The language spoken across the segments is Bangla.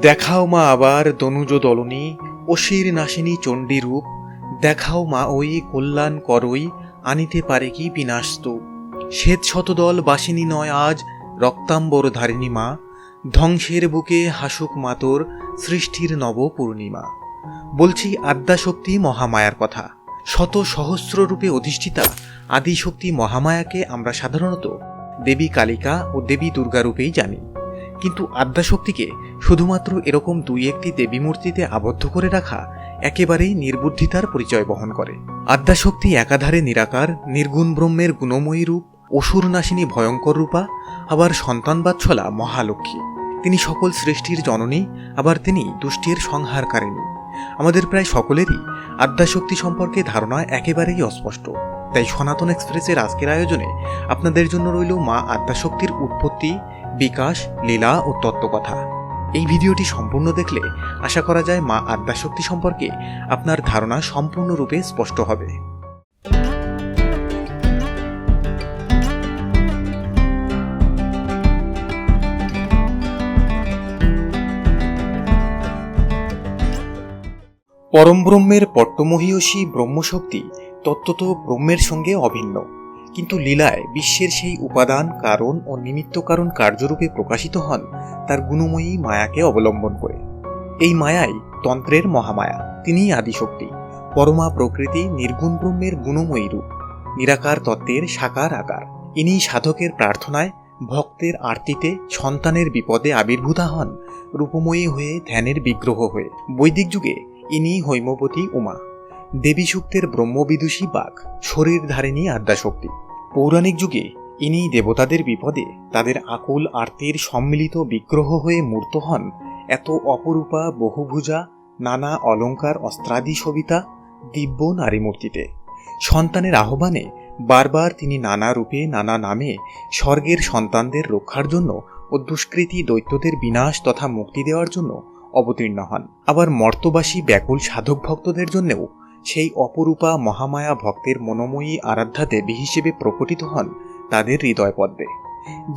দেখাও মা আবার দনুজ দলনী অশির নাশিনী চণ্ডী রূপ, দেখাও মা ওই কল্যাণ করই, আনিতে পারে কি বিনাস্তু। শ্বেত শতদল বাসিনী নয় আজ রক্তাম্বর ধারিণী মা, ধ্বংসের বুকে হাসুক মাতর সৃষ্টির নব পূর্ণিমা। বলছি আদ্যাশক্তি মহামায়ার কথা, শত সহস্র রূপে অধিষ্ঠিতা, আদিশক্তি মহামায়াকে আমরা সাধারণত দেবী কালিকা ও দেবী দুর্গা রূপেই জানি। কিন্তু আদ্যাশক্তিকে শুধুমাত্র এরকম দুই একটি দেবী মূর্তিতে আবদ্ধ করে রাখা একেবারেই নির্বুদ্ধিতার পরিচয় বহন করে। আদ্যাশক্তি একাধারে নিরাকার, নির্গুণ ব্রহ্মের গুণময়ী রূপ, অসুর নাশিনী ভয়ঙ্কর রূপা, আবার সন্তান বাচ্ছলা মহালক্ষ্মী। তিনি সকল সৃষ্টির জননী, আবার তিনি দুষ্টির সংহারকারিণী। আমাদের প্রায় সকলেরই আদ্যাশক্তি সম্পর্কে ধারণা একেবারেই অস্পষ্ট। তাই সনাতন এক্সপ্রেসের আজকের আয়োজনে আপনাদের জন্য রইল মা আদ্যাশক্তির উৎপত্তি, বিকাশ, লীলা ও তত্ত্বকথা। এই ভিডিওটি সম্পূর্ণ দেখলে আশা করা যায় মা আদ্যাশক্তি সম্পর্কে আপনার ধারণা সম্পূর্ণরূপে স্পষ্ট হবে। পরমব্রহ্মের পট্টমহীয়সী ব্রহ্মশক্তি তত্ত্বত ব্রহ্মের সঙ্গে অভিন্ন। কিন্তু লীলায় বিশ্বের সেই উপাদান, কারণ ও নিমিত্ত কারণ কার্যরূপে প্রকাশিত হন, তার গুণময়ী মায়াকে অবলম্বন করে। এই মায়াই তন্ত্রের মহামায়া, তিনিই আদিশক্তি, পরমা প্রকৃতি নির্গুণ ব্রহ্মের গুণময়ী রূপ, নিরাকার তত্ত্বের সাকার আকার। ইনি সাধকের প্রার্থনায়, ভক্তের আরতিতে সন্তানের বিপদে আবির্ভূতা হন, রূপময়ী হয়ে ধ্যানের বিগ্রহ হয়ে। বৈদিক যুগে ইনি হৈমবতী উমা দেবী সূক্তের ব্রহ্মবিদুষী বাঘ শরীর ধারিণী আদ্যাশক্তি। পৌরাণিক যুগে ইনি দেবতাদের বিপদে তাদের আকুল আরতির সম্মিলিত বিগ্রহ হয়ে মূর্ত হন। এত অপরূপা, বহুভুজা, নানা অলঙ্কার, অস্ত্রাদি সবিতা দিব্য নারী মূর্তিতে সন্তানের আহ্বানে বারবার তিনি নানা রূপে, নানা নামে স্বর্গের সন্তানদের রক্ষার জন্য ও দুষ্কৃতী দৈত্যদের বিনাশ তথা মুক্তি দেওয়ার জন্য অবতীর্ণ হন। আবার মর্তবাসী ব্যাকুল সাধক ভক্তদের জন্যেও সেই অপরূপা মহামায়া ভক্তের মনোময়ী আরাধ্যা দেবী হিসেবে প্রকটিত হন তাদের হৃদয় পদ্মে।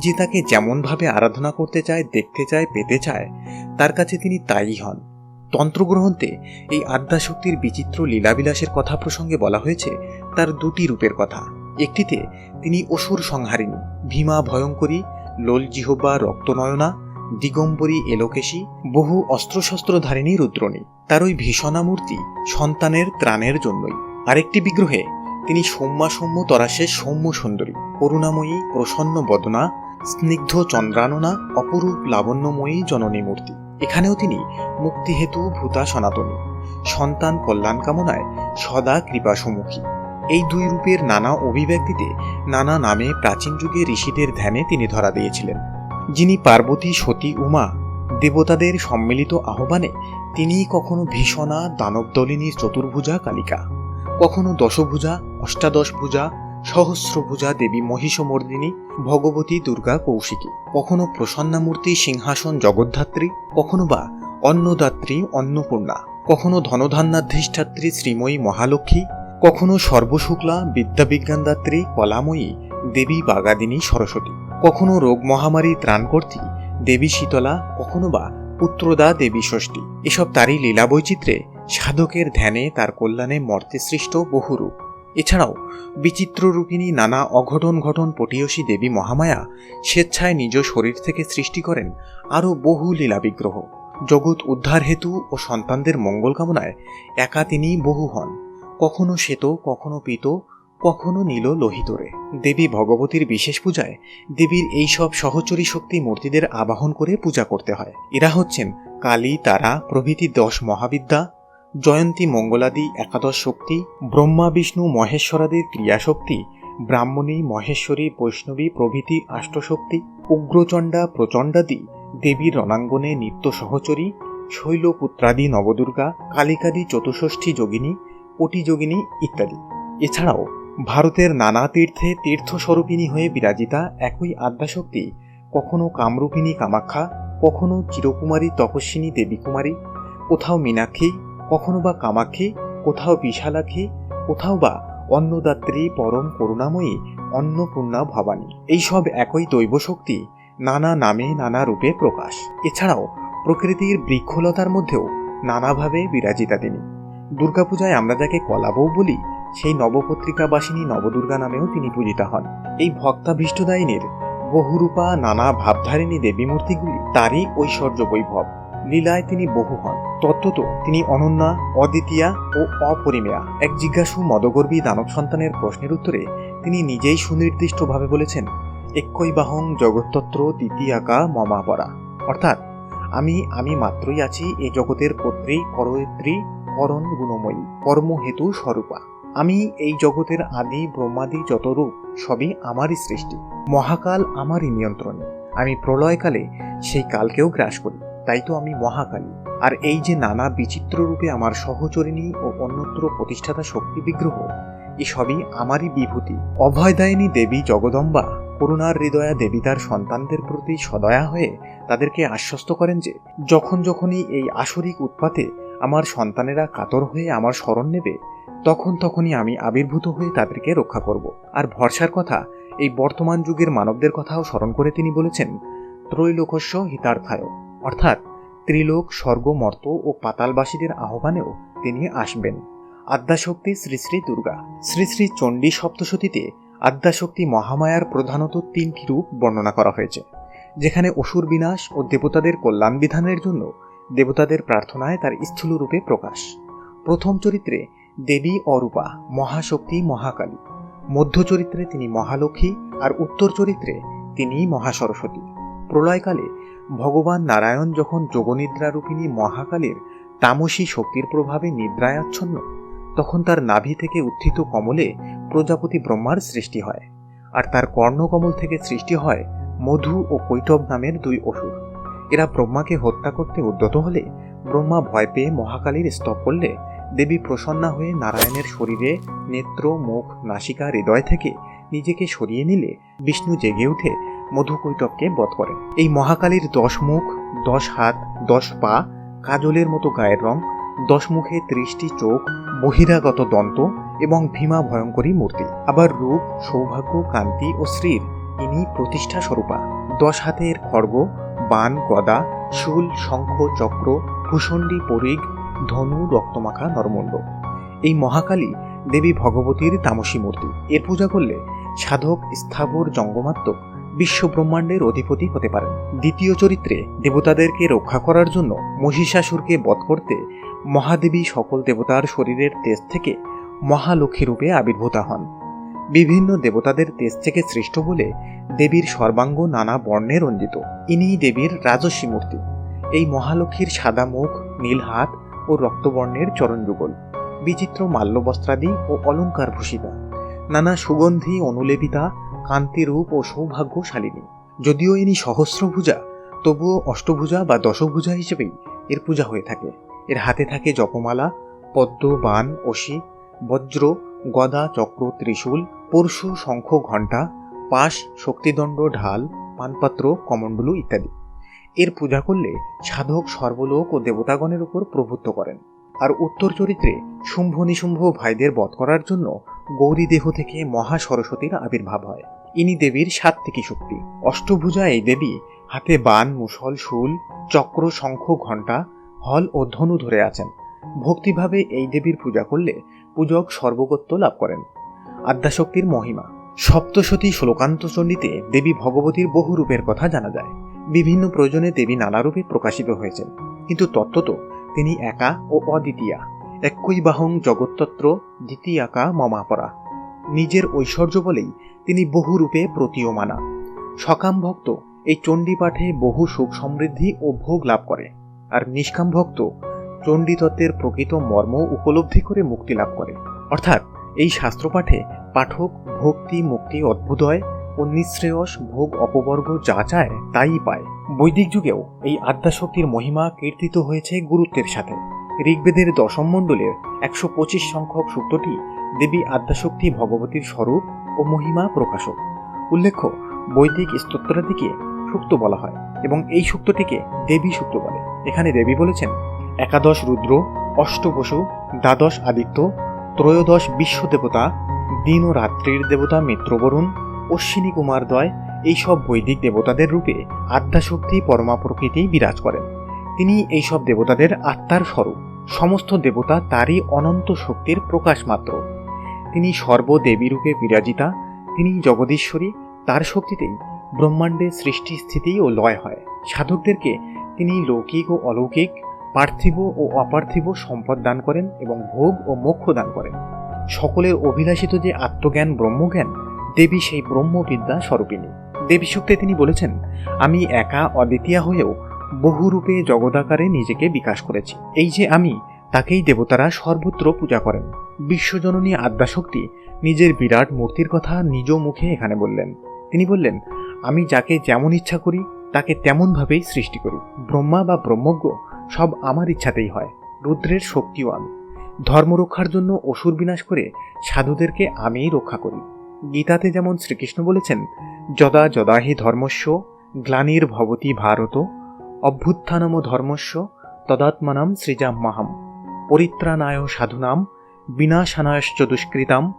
যে তাকে যেমনভাবে আরাধনা করতে চায়, দেখতে চায়, পেতে চায়, তার কাছে তিনি তাই হন। তন্ত্রগ্রন্থে এই আদ্যাশক্তির বিচিত্র লীলাবিলাসের কথা প্রসঙ্গে বলা হয়েছে, তার দুটি রূপের কথা। একটিতে তিনি অসুর সংহারিণী, ভীমা ভয়ঙ্করী, লোল জিহ্বা রক্তনয়না দিগম্বরী এলোকেশী বহু অস্ত্রশস্ত্রধারিণী রুদ্রণী। তার ওই ভীষণা মূর্তি সন্তানের ত্রাণের জন্যই। আরেকটি বিগ্রহে তিনি সৌম্যা সৌম্য তরাসে সৌম্য সুন্দরী করুণাময়ী, প্রসন্ন বদনা, স্নিগ্ধ চন্দ্রাননা, অপরূপ লাবণ্যময়ী জননী মূর্তি। এখানেও তিনি মুক্তিহেতু ভূতা সনাতনী, সন্তান কল্যাণ কামনায় সদা কৃপাসমুখী। এই দুই রূপের নানা অভিব্যক্তিতে নানা নামে প্রাচীন যুগে ঋষিদের ধ্যানে তিনি ধরা দিয়েছিলেন। যিনি পার্বতী, সতী, উমা দেবতাদের সম্মিলিত আহ্বানে তিনি কখনো ভীষণা দানবদলিনীর চতুর্ভুজা, কালিকা, কখনো দশভুজা, অষ্টাদশভুজা, সহস্রভুজা দেবী মহিষমর্দিনী, ভগবতী দুর্গা কৌশিকী, কখনো প্রসন্নামূর্তি, সিংহাসন, জগদ্ধাত্রী, কখনো বা অন্নদাত্রী, অন্নপূর্ণা, কখনো ধনধান্যাধিষ্ঠাত্রী শ্রীময়ী মহালক্ষ্মী, কখনো সর্বশুক্লা, বিদ্যাবিজ্ঞানদাত্রী, কলাময়ী, দেবী বাগাদিনী সরস্বতী। কখনো রোগ মহামারী ত্রাণকর্তী দেবী শীতলা, কখনো বা পুত্রদা দেবী ষষ্ঠী। এসব তারই লীলা বৈচিত্র্যে সাধকের ধ্যানে তার কল্যাণে মর্তে সৃষ্ট বহুরূপ। এছাড়াও বিচিত্র রূপিণী নানা অঘটন ঘটন পটীয়সী দেবী মহামায়া স্বেচ্ছায় নিজ শরীর থেকে সৃষ্টি করেন আরও বহু লীলা বিগ্রহ। জগৎ উদ্ধার হেতু ও সন্তানদের মঙ্গল কামনায় একা তিনি বহু হন। কখনো শ্বেত, কখনো পিত কখনো নীল লোহিতরে। দেবী ভগবতীর বিশেষ পূজায় দেবীর এই সব সহচরী শক্তি মূর্তিদের আবাহন করে পূজা করতে হয়। এরা হচ্ছেন কালী, তারা, প্রভৃতি দশ মহাবিদ্যা, জয়ন্তী মঙ্গলাদি, একাদশ শক্তি, ব্রহ্মা, বিষ্ণু মহেশ্বরাদির ক্রিয়াশক্তি ব্রাহ্মণী, মহেশ্বরী, বৈষ্ণবী, প্রভৃতি আষ্টশক্তি, উগ্রচণ্ডা, প্রচণ্ডাদি দেবীর রণাঙ্গনে নিত্য সহচরী, শৈলপুত্রাদি নবদুর্গা, কালিকাদি চতুষষ্ঠী যোগিনী, কোটি যোগিনী ইত্যাদি। এছাড়াও ভারতের নানা তীর্থে তীর্থস্বরূপিণী হয়ে বিরাজিতা একই আদ্যাশক্তি, কখনো কামরূপিণী কামাখ্যা, কখনো চিরকুমারী তপস্বিনী দেবী কুমারী কোথাও মীনাক্ষী, কখনো বা কামাক্ষী, কোথাও বিশালাক্ষী, কোথাও বা অন্নদাত্রী পরম করুণাময়ী অন্নপূর্ণা ভবানী। এইসব একই দৈব শক্তি নানা নামে নানা রূপে প্রকাশ। এছাড়াও প্রকৃতির বৃক্ষলতার মধ্যেও নানাভাবে বিরাজিতা তিনি। দুর্গাপূজায় আমরা যাকে কলাবউ বলি সেই নবপত্রিকাবাসিনী নবদুর্গা নামেও তিনি পূজিতা হন। এই ভক্তাভীষ্টদায়িনীর বহুরূপা নানা ভাবধারিণী দেবী মূর্তিগুলি তারই ঐশ্বর্য বৈভব। লীলায় তিনি বহু হন। তত্ত্বত তিনি অনন্যা, অদ্বিতীয়া ও অপরিমেয়া। এক জিজ্ঞাসু মদগর্বী দানব সন্তানের প্রশ্নের উত্তরে তিনি নিজেই সুনির্দিষ্টভাবে বলেছেন একই বাহং জগত্তত্র দ্বিতীয়াকা মমাপরা। অর্থাৎ, আমি আমি মাত্রই আছি এই জগতের কর্ত্রী, করয়িত্রী করণ গুণময়ী কর্মহেতু স্বরূপা। আমি এই জগতের আদি ব্রহ্মাদি যত রূপ সবই আমারই সৃষ্টি। মহাকাল আমারই নিয়ন্ত্রণে। আমি প্রলয়কালে সেই কালকেও গ্রাস করি, তাই তো আমি মহাকালী। আর এই যে নানা বিচিত্র রূপে আমার সহচরিণী ও অন্যত্র প্রতিষ্ঠাতা শক্তি বিগ্রহ এসবই আমারই বিভূতি। অভয়দায়িনী দেবী জগদম্বা, করুণার হৃদয়া দেবী তার সন্তানদের প্রতি সদয়া হয়ে তাদেরকে আশ্বস্ত করেন যে, যখন যখনই এই আসরিক উৎপাতে আমার সন্তানেরা কাতর হয়ে আমার স্মরণ নেবে তখন তখনই আমি আবির্ভূত হয়ে তাদেরকে রক্ষা করব। আর ভরসার কথা, এই বর্তমান যুগের মানবদের কথাও স্মরণ করে তিনি বলেছেন, ত্রৈলোকস্য হিতার্থায়। অর্থাৎ, ত্রিলোক, স্বর্গ, মর্ত ও পাতালবাসীদের আহ্বানেও তিনি আসবেন। আদ্যাশক্তি শ্রী শ্রী দুর্গা। শ্রী শ্রী চণ্ডী সপ্তশতীতে আদ্যাশক্তি মহামায়ার প্রধানত তিনটি রূপ বর্ণনা করা হয়েছে, যেখানে অসুর বিনাশ ও দেবতাদের কল্যাণ বিধানের জন্য দেবতাদের প্রার্থনায় তার স্থূল রূপে প্রকাশ। প্রথম চরিত্রে দেবী অরূপা, মহাশক্তি মহাকালী। মধ্য চরিত্রে তিনি মহালক্ষ্মী আর উত্তর চরিত্রে তিনি মহাসরস্বতী। প্রলয়কালে ভগবান নারায়ণ যখন যোগনিদ্রারূপিণী মহাকালীর তামসী শক্তির প্রভাবে নিদ্রায় আচ্ছন্ন তখন তার নাভি থেকে উত্থিত কমলে প্রজাপতি ব্রহ্মার সৃষ্টি হয় আর তার কর্ণকমল থেকে সৃষ্টি হয় মধু ও কৈটব নামের দুই অসুর। এরা ব্রহ্মাকে হত্যা করতে উদ্যত হলে ব্রহ্মা ভয় পেয়ে মহাকালীর স্তব করলে দেবী প্রসন্না হয়ে নারায়ণের শরীরে নেত্র, মুখ, নাসিকা, হৃদয় থেকে নিজেকে সরিয়ে নিলে বিষ্ণু জেগে উঠে মধুকৈটবকে বধ করেন। এই মহাকালীর দশ মুখ, দশ হাত, দশ পা, কাজলের মতো গায়ের রং, দশ মুখে ত্রিশটি চোখ, বহিরাগত দন্ত এবং ভীমা ভয়ঙ্করী মূর্তি। আবার রূপ, সৌভাগ্য কান্তি ও শ্রীর ইনি প্রতিষ্ঠা স্বরূপা। দশ হাতের খড়গ, বান, গদা, শুল, শঙ্খ, চক্র, ভূষণ্ডী, পরিগ ধনু, রক্তমাখা নরমণ্ড এই মহাকালী দেবী ভগবতীর তামসী মূর্তি। এর পূজা করলে সাধক, স্থাবর, জঙ্গমাত্মক বিশ্ব ব্রহ্মাণ্ডের অধিপতি হতে পারেন। দ্বিতীয় চরিত্রে দেবতাদেরকে রক্ষা করার জন্য মহিষাসুরকে বধ করতে মহাদেবী সকল দেবতার শরীরের তেজ থেকে মহালক্ষ্মী রূপে আবির্ভূতা হন। বিভিন্ন দেবতাদের তেজ থেকে সৃষ্ট বলে দেবীর সর্বাঙ্গ নানা বর্ণে রঞ্জিত। ইনি দেবীর রাজস্বী মূর্তি। এই মহালক্ষ্মীর সাদা মুখ, নীল হাত ও রক্তবর্ণের চরণযুগল, বিচিত্র মাল্যবস্ত্রাদি ও অলঙ্কার ভূষিতা, নানা সুগন্ধি অনুলেপিতা, কান্তিরূপ ও সৌভাগ্যশালিনী। যদিও ইনি সহস্রভুজা তবুও অষ্টভুজা বা দশভুজা হিসেবেই এর পূজা হয়ে থাকে। এর হাতে থাকে জপমালা, পদ্ম, বান অসি বজ্র, গদা, চক্র, ত্রিশূল, পরশু, শঙ্খ, ঘণ্টা, পাশ, শক্তিদণ্ড, ঢাল, পানপাত্র, কমণ্ডলু ইত্যাদি। এর পূজা করলে সাধক সর্বলোক ও দেবতাগণের উপর প্রভুত্ব করেন। আর উত্তর চরিত্রে শুম্ভ নিশুম্ভ ভাইদের বধ করার জন্য গৌরী দেহ থেকে মহা সরস্বতীর আবির্ভাব হয়। ইনি দেবীর সাত্ত্বিকী শক্তি। অষ্টভুজা এই দেবী হাতে বান, মুসল, শুল, চক্র, শঙ্খ, ঘণ্টা, হল ও ধনু ধরে আছেন। ভক্তিভাবে এই দেবীর পূজা করলে পূজক সর্বগত্য লাভ করেন। আদ্যাশক্তির মহিমা। সপ্তশতী শ্লোকান্ত চণ্ডীতে দেবী ভগবতীর বহু রূপের কথা জানা যায়। বিভিন্ন প্রয়োজনে দেবী নানা রূপে প্রকাশিত হয়েছেন। কিন্তু তত্ত্বত তিনি একা ও অদ্বিতীয়া। বাহং জগত্তত্র দ্বিতীয়াকা মমাপরা। নিজের ঐশ্বর্য বলেই তিনি বহু রূপে প্রতীয়মানা। সকাম ভক্ত এই চণ্ডী পাঠে বহু সুখ সমৃদ্ধি ও ভোগ লাভ করে। আর নিষ্কাম ভক্ত চণ্ডী তত্ত্বের প্রকৃত মর্ম উপলব্ধি করে মুক্তি লাভ করে। অর্থাৎ এই শাস্ত্রপাঠে পাঠক ভক্তি, মুক্তি অদ্ভুদয় ও নিঃশ্রেয়স ভোগ অপবর্গ যা চায় তাই পায়। বৈদিক যুগেও এই আদ্যাশক্তির মহিমা কীর্তিত হয়েছে গুরুত্বের সাথে। ঋগ্বেদের দশম মণ্ডলের একশো পঁচিশ সংখ্যক সূক্তটি দেবী আদ্যাশক্তি ভগবতীর স্বরূপ ও মহিমা প্রকাশক। উল্লেখ্য, বৈদিক স্তোত্রাদিকে সুক্ত বলা হয় এবং এই সুক্তটিকে দেবী সুক্ত বলে। এখানে দেবী বলেছেন, একাদশ রুদ্র অষ্টবসু দ্বাদশ আদিত্য, ত্রয়োদশ বিশ্ব দেবতা, দিন ও রাত্রির দেবতা মিত্রবরুণ অশ্বিনী কুমার কুমারদ্বয় এইসব বৈদিক দেবতাদের রূপে আদ্যাশক্তি পরমা প্রকৃতি বিরাজ করেন। তিনি এইসব দেবতাদের আত্মার স্বরূপ। সমস্ত দেবতা তারই অনন্ত শক্তির প্রকাশ মাত্র তিনি সর্বদেবীরূপে বিরাজিতা, তিনি জগদীশ্বরী, তার শক্তিতেই ব্রহ্মাণ্ডের সৃষ্টি স্থিতি ও লয় হয়। সাধকদেরকে তিনি লৌকিক ও অলৌকিক, পার্থিব ও অপার্থিব সম্পদ দান করেন এবং ভোগ ও মোক্ষ দান করেন। সকলের অভিলাষিত যে আত্মজ্ঞান, ব্রহ্মজ্ঞান দেবী সেই ব্রহ্মবিদ্যা স্বরূপিণী। দেবী সূক্তে তিনি বলেছেন, আমি একা অদ্বিতীয়া হয়েও বহুরূপে জগদাকারে নিজেকে বিকাশ করেছি। এই যে আমি, তাকেই দেবতারা সর্বত্র পূজা করেন। বিশ্বজননী আদ্যাশক্তি নিজের বিরাট মূর্তির কথা নিজ মুখে এখানে বললেন। তিনি বললেন, আমি যাকে যেমন ইচ্ছা করি, তাকে তেমনভাবেই সৃষ্টি করি। ব্রহ্মা বা ব্রহ্মজ্ঞ সব আমার ইচ্ছাতেই হয়, রুদ্রের শক্তিও আমি। ধর্ম রক্ষার জন্য অসুর বিনাশ করে সাধুদেরকে আমিই রক্ষা করি। গীতাতে যেমন শ্রীকৃষ্ণ বলেছেন, যদা যদা হি গ্লানির ভবতি ভারত, অভ্যুত্থানম ধর্মস্য তদাত্মানাম সৃজাম্মাহম পরিত্রাণায় সাধুনাম, বিনাশানায়শ্চ দুষ্কৃতাম,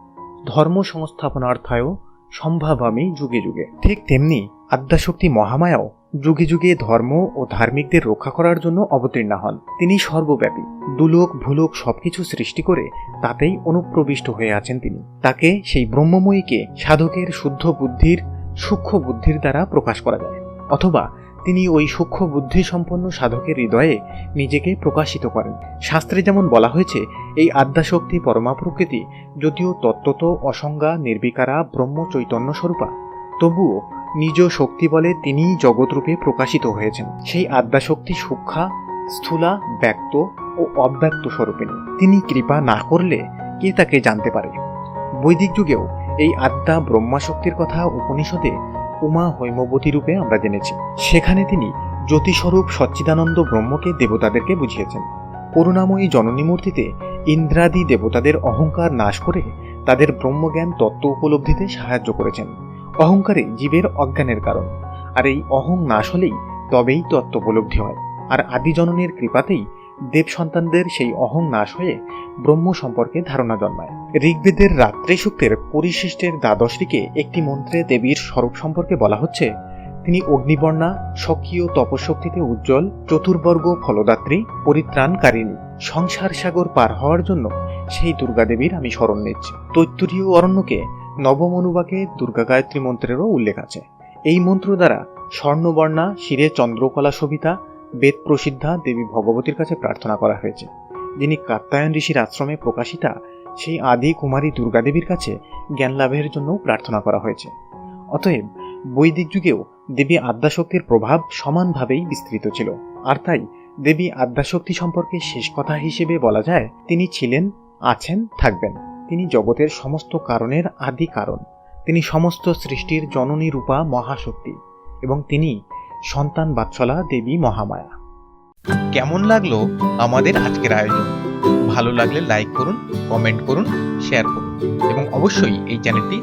ধর্ম সংস্থাপনার্থায় সম্ভাবামি যুগে যুগে। ঠিক তেমনি আদ্যাশক্তি মহামায়াও যুগে যুগে ধর্ম ও ধার্মিকদের রক্ষা করার জন্য অবতীর্ণ হন। তিনি সর্বব্যাপী। দুলোক, ভুলোক সবকিছু সৃষ্টি করে তাতেই অনুপ্রবিষ্ট হয়ে আছেন তিনি। তাকে সেই ব্রহ্মময়ীকে সাধকের শুদ্ধ বুদ্ধির, সূক্ষ্ম বুদ্ধির দ্বারা প্রকাশ করা যায়। অথবা তিনি ওই সূক্ষ্ম বুদ্ধি সম্পন্ন সাধকের হৃদয়ে নিজেকে প্রকাশিত করেন। শাস্ত্রে যেমন বলা হয়েছে, এই আদ্যাশক্তি পরমা প্রকৃতি যদিও তত্ত্বত অসংজ্ঞা, নির্বিকারা ব্রহ্ম চৈতন্য স্বরূপা, তবুও নিজ শক্তি বলে তিনিই জগৎরূপে প্রকাশিত হয়েছেন। সেই আদ্যাশক্তি সূক্ষা, স্থূলা, ব্যক্ত ও অব্যক্ত স্বরূপিণী তিনি কৃপা না করলে কে তাকে জানতে পারে? বৈদিক যুগেও এই আদ্যা ব্রহ্মাশক্তির কথা উপনিষদে উমা হৈমবতী রূপে আমরা জেনেছি। সেখানে তিনি জ্যোতিস্বরূপ সচ্চিদানন্দ ব্রহ্মকে দেবতাদেরকে বুঝিয়েছেন। করুণাময়ী জননী মূর্তিতে ইন্দ্রাদি দেবতাদের অহংকার নাশ করে তাদের ব্রহ্মজ্ঞান তত্ত্ব উপলব্ধিতে সাহায্য করেছেন। অহংকারে জীবের অজ্ঞানের কারণ। আর এই অহং নাশ হলেই তবেই তত্ত্ব উপলব্ধি হয়। আর আদি জননীর কৃপাতেই দেব সন্তানদের সেই অহং নাশ হয়ে ব্রহ্ম সম্পর্কে ধারণা জন্মায়। ঋগ্বেদের রাত্রি সূক্তের পরিশিষ্টের দ্বাদশটিকে একটি মন্ত্রে দেবীর স্বরূপ সম্পর্কে বলা হচ্ছে, তিনি অগ্নিবর্ণা, স্বকীয় তপশক্তিতে উজ্জ্বল, চতুর্বর্গ ফলদাত্রী, পরিত্রাণকারিণী। সংসার সাগর পার হওয়ার জন্য সেই দুর্গাদেবীর আমি স্মরণ নিচ্ছি। তৈত্তরীয় অরণ্যকে নবম অনুবাকে দুর্গা গায়ত্রী মন্ত্রেরও উল্লেখ আছে। এই মন্ত্র দ্বারা স্বর্ণবর্ণা, শিরে চন্দ্রকলা সবিতা, বেদ প্রসিদ্ধা দেবী ভগবতীর কাছে প্রার্থনা করা হয়েছে। যিনি কাত্যায়ন ঋষির আশ্রমে প্রকাশিতা সেই আদি কুমারী দুর্গাদেবীর কাছে জ্ঞান লাভের জন্য প্রার্থনা করা হয়েছে। অতএব বৈদিক যুগেও দেবী আদ্যাশক্তির প্রভাব সমানভাবেই বিস্তৃত ছিল। আর তাই দেবী আদ্যাশক্তি সম্পর্কে শেষ কথা হিসেবে বলা যায়, তিনি ছিলেন, আছেন, থাকবেন। তিনি জগতের সমস্ত কারণের আদি কারণ। তিনি সমস্ত সৃষ্টির জননী রূপা মহাশক্তি এবং তিনি সন্তান বাৎসলা দেবী মহামায়া। কেমন লাগল আমাদের আজকের আয়োজন? ভালো লাগলে লাইক করুন কমেন্ট করুন শেয়ার করুন এবং অবশ্যই এই চ্যানেলটি